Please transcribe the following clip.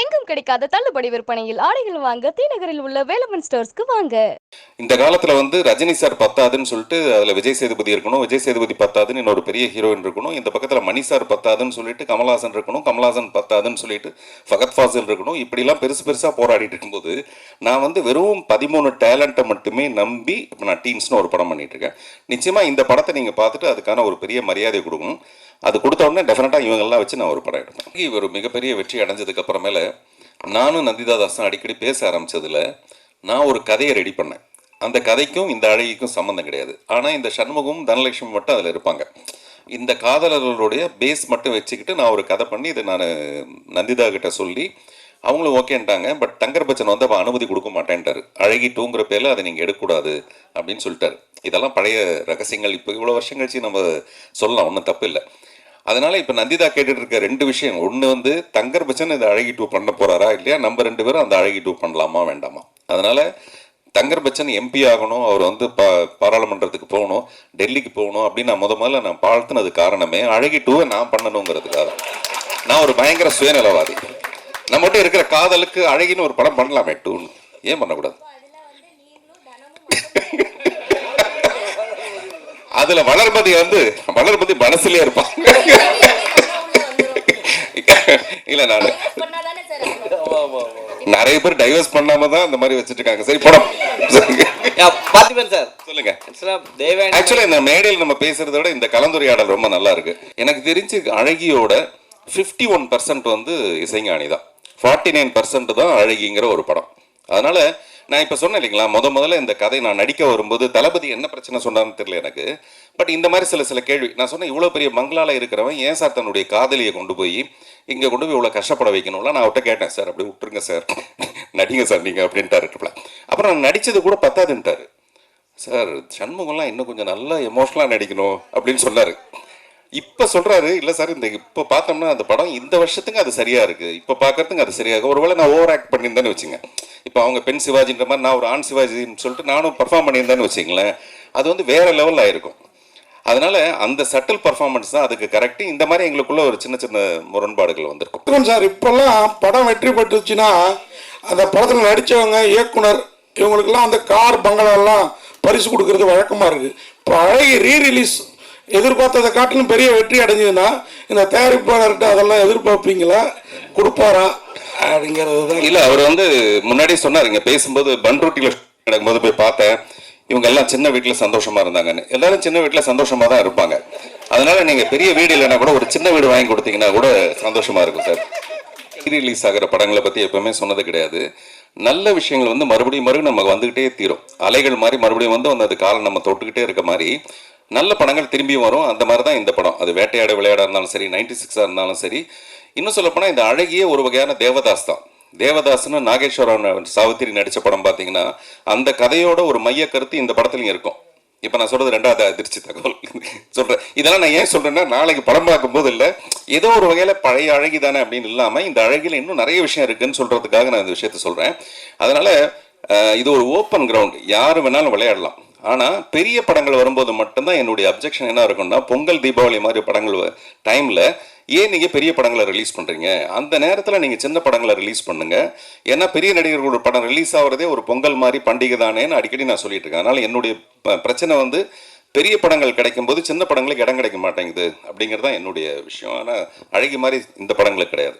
எங்கும் கிடைக்காத தள்ளுபடி விற்பனையில் ஆடைகள் வாங்க தீநகரில் உள்ள வேலமன் ஸ்டோர்ஸ்க்கு வாங்க. இந்த காலத்துல வந்து ரஜினி சார் பத்தாதுன்னு சொல்லிட்டு அதுல விஜய் சேதுபதி இருக்கணும் விஜய் சேதுபதி பத்தாதுன்னு இன்னொரு பெரிய ஹீரோயின் இருக்கணும் இந்த பக்கத்துல மணி சார் பத்தாதுன்னு சொல்லிட்டு கமலாசன் இருக்கணும் கமலாசன் பத்தாதுன்னு சொல்லிட்டு ஃபகத் ஃபாசில் இருக்கணும் இப்படிலாம் பெருசு பெருசா போராடிட்டு இருக்கும்போது நான் வந்து வெறும் பதிமூணு டேலண்ட்டை மட்டுமே நம்பி இப்போ நான் டீம்ஸ்னு ஒரு படம் பண்ணிட்டு இருக்கேன். நிச்சயமா இந்த படத்தை நீங்க பார்த்துட்டு அதுக்கான ஒரு பெரிய மரியாதை கொடுக்கணும். அது கொடுத்த உடனே டெஃபினட்டாக இவங்கெல்லாம் வச்சு நான் ஒரு படம் எடுப்பேன். இவர் மிகப்பெரிய வெற்றி அடைஞ்சதுக்கு அப்புறமேல நானும் நந்திதா தாசன் அடிக்கடி பேச ஆரம்பிச்சதுல நான் ஒரு கதையை ரெடி பண்ணேன். அந்த கதைக்கும் இந்த அழகிக்கும் சம்மந்தம் கிடையாது. ஆனால் இந்த சண்முகமும் தனலட்சுமி மட்டும் அதில் இருப்பாங்க. இந்த காதலர்களுடைய பேஸ் மட்டும் வச்சுக்கிட்டு நான் ஒரு கதை பண்ணி இதை நான் நந்திதா கிட்ட சொல்லி அவங்களும் ஓகேன்ட்டாங்க பட் தங்கர் பச்சன் வந்து அப்போ அனுமதி கொடுக்க மாட்டேன்ட்டார். அழகி டூங்கிற பேரில் அதை நீங்கள் எடுக்கக்கூடாது அப்படின்னு சொல்லிட்டாரு. இதெல்லாம் பழைய ரகசியங்கள். இப்போ இவ்வளோ வருஷம் கழிச்சு நம்ம சொல்லலாம் ஒன்றும் தப்பு இல்லை. அதனால இப்போ நந்திதா கேட்டுட்டு இருக்க ரெண்டு விஷயம். ஒன்று வந்து தங்கர் பச்சன் இதை அழகி டூ பண்ண போறாரா இல்லையா? நம்ம ரெண்டு பேரும் அந்த அழகி டூ பண்ணலாமா வேண்டாமா? அதனால தங்கர் பச்சன் எம்பி ஆகணும் அவர் வந்து பா பாராளுமன்றத்துக்கு போகணும் டெல்லிக்கு போகணும் அப்படின்னு நான் முத முதல்ல நான் வாழ்த்துனது காரணமே அழகி டூவை நான் பண்ணணுங்கிறதுக்காக. நான் ஒரு பயங்கர சுயநலவாதி. நம்மகிட்ட இருக்கிற காதலுக்கு அழகின்னு ஒரு படம் பண்ணலாமே டூன்னு ஏன் பண்ணக்கூடாது? அதுல வளர்மதி வந்து வளர்மதி மனசுலயே இருப்பான் இல்ல நானு. நிறைய பேர் டைவர்ஸ் பண்ணாம தான் இந்த மாதிரி வச்சிட்டு இருக்காங்க. சரி படம் பார்த்திபன் சார். சொல்லுங்க. ஆக்சுவலா இந்த மேடையில் நம்ம பேசுறத விட இந்த கலந்துரையாடல் ரொம்ப நல்லா இருக்கு. எனக்கு தெரிஞ்சு அழகியோட 51% ஒன் பர்சன்ட் வந்து இசைஞானி தான். ஃபார்ட்டி நைன் பர்சன்ட் தான் அழகிங்கிற ஒரு படம். அதனால நான் இப்போ சொன்னேன் இல்லைங்களா முத முதல்ல இந்த கதை நான் நடிக்க வரும்போது தளபதி என்ன பிரச்சனை சொன்னான்னு தெரியல எனக்கு. பட் இந்த மாதிரி சில சில கேள்வி நான் சொன்னேன் இவ்வளோ பெரிய பங்களால இருக்கிறவன் ஏன் சார் தன்னுடைய காதலியை கொண்டு போய் இங்கே கொண்டு போய் இவ்வளோ கஷ்டப்பட வைக்கணும்ல? நான் அவர்கிட்ட கேட்டேன் சார் அப்படி விட்டுருங்க சார். நடிங்க சார் நீங்கள் அப்படின்ட்டாரு அப்புறம் நான் நடித்தது கூட பத்தாதுன்ட்டாரு. சார் சண்முகம்லாம் இன்னும் கொஞ்சம் நல்லா எமோஷனலாக நடிக்கணும் அப்படின்னு சொன்னார். இப்போ சொல்கிறாரு இல்லை சார் இந்த இப்போ பார்த்தோம்னா அந்த படம் இந்த வருஷத்துக்கு அது சரியாக இருக்குது இப்போ பார்க்கறதுக்கு அது சரியாக ஒருவேளை நான் ஓவர் ஆக்ட் பண்ணியிருந்தேன்னு வச்சுங்க. இப்போ அவங்க பெண் சிவாஜின்ற மாதிரி நான் ஒரு ஆண் சிவாஜின்னு சொல்லிட்டு நானும் பர்ஃபார்ம் பண்ணியிருந்தேன்னு வச்சுங்களேன் அது வந்து வேற லெவலில் ஆயிருக்கும் அதனால அந்த சட்டில் பர்ஃபார்மன்ஸ் தான் அதுக்கு கரெக்ட் இந்த மாதிரி எங்களுக்குள்ள ஒரு சின்ன சின்ன முரண்பாடுகள் வந்திருக்கும். சார் இப்போல்லாம் படம் வெற்றி பெற்றுச்சுன்னா அந்த படத்தில் நடித்தவங்க இயக்குனர் இவங்களுக்கெல்லாம் அந்த கார் பங்களாலாம் பரிசு கொடுக்கறது வழக்கமாக இருக்குது இப்போ அழகி ரீ ரிலீஸ் எதிர்பார்த்ததை காட்டிலும் பெரிய வெற்றி அடைஞ்சதுன்னா இந்த தயாரிப்பாளர்கிட்ட அதெல்லாம் எதிர்பார்ப்பீங்களா? கொடுப்பாரா? அப்படிங்கிறது தான். இல்ல அவர் வந்து முன்னாடியே சொன்னார் இங்க பேசும்போது பன்ருட்டியில நடக்கும்போது போய் பார்த்தேன். இவங்க எல்லாம் சின்ன வீட்டுல சந்தோஷமா இருந்தாங்கன்னு. எல்லாரும் சின்ன வீட்டுல சந்தோஷமா தான் இருப்பாங்க. அதனால நீங்க பெரிய வீடு இல்லைன்னா கூட ஒரு சின்ன வீடு வாங்கி கொடுத்தீங்கன்னா கூட சந்தோஷமா இருக்கும் சார். ரிலீஸ் ஆகிற படங்களை பத்தி எப்பவுமே சொன்னது கிடையாது. நல்ல விஷயங்கள் வந்து மறுபடியும் மறுபடியும் நமக்கு வந்துகிட்டே தீரும். அலைகள் மாதிரி மறுபடியும் வந்து வந்து அது காலம் நம்ம தொட்டுக்கிட்டே இருக்க மாதிரி நல்ல படங்கள் திரும்பியும் வரும். அந்த மாதிரி தான் இந்த படம். அது வேட்டையாட விளையாட இருந்தாலும் சரி நைன்டி சிக்ஸாக இருந்தாலும் சரி இன்னும் சொல்லப்போனால் இந்த அழகிய ஒரு வகையான தேவதாஸ் தான். தேவதாஸ்னு நாகேஸ்வரன் சாவித்திரி நடித்த படம் பார்த்தீங்கன்னா அந்த கதையோட ஒரு மைய கருத்து இந்த படத்துலையும் இருக்கும். இப்போ நான் சொல்கிறது ரெண்டாவது அதிர்ச்சி தகவல். சொல்கிறேன் இதெல்லாம் நான் ஏன் சொல்கிறேன்னா நாளைக்கு படம் பார்க்கும்போது இல்லை ஏதோ ஒரு வகையில் பழைய அழகி தானே அப்படின்னு இல்லாமல் இந்த அழகியில் இன்னும் நிறைய விஷயம் இருக்குன்னு சொல்கிறதுக்காக நான் இந்த விஷயத்த சொல்கிறேன் அதனால் இது ஒரு ஓப்பன் கிரவுண்ட் யார் வேணாலும் விளையாடலாம். ஆனால் பெரிய படங்கள் வரும்போது மட்டும்தான் என்னுடைய அப்ஜெக்ஷன் என்ன இருக்கும்னா பொங்கல் தீபாவளி மாதிரி படங்கள் டைமில் ஏன் நீங்கள் பெரிய படங்களை ரிலீஸ் பண்ணுறீங்க அந்த நேரத்தில் நீங்கள் சின்ன படங்களை ரிலீஸ் பண்ணுங்க. ஏன்னா பெரிய நடிகர்களோட படம் ரிலீஸ் ஆகிறதே ஒரு பொங்கல் மாதிரி பண்டிகை தானேன்னு அடிக்கடி நான் சொல்லிட்டு இருக்கேன். அதனால் என்னுடைய பிரச்சனை வந்து பெரிய படங்கள் கிடைக்கும் போது சின்ன படங்களுக்கு இடம் கிடைக்க மாட்டேங்குது அப்படிங்கிறது தான் என்னுடைய விஷயம். ஆனால் அழகி மாதிரி இந்த படங்களுக்கு கிடையாது.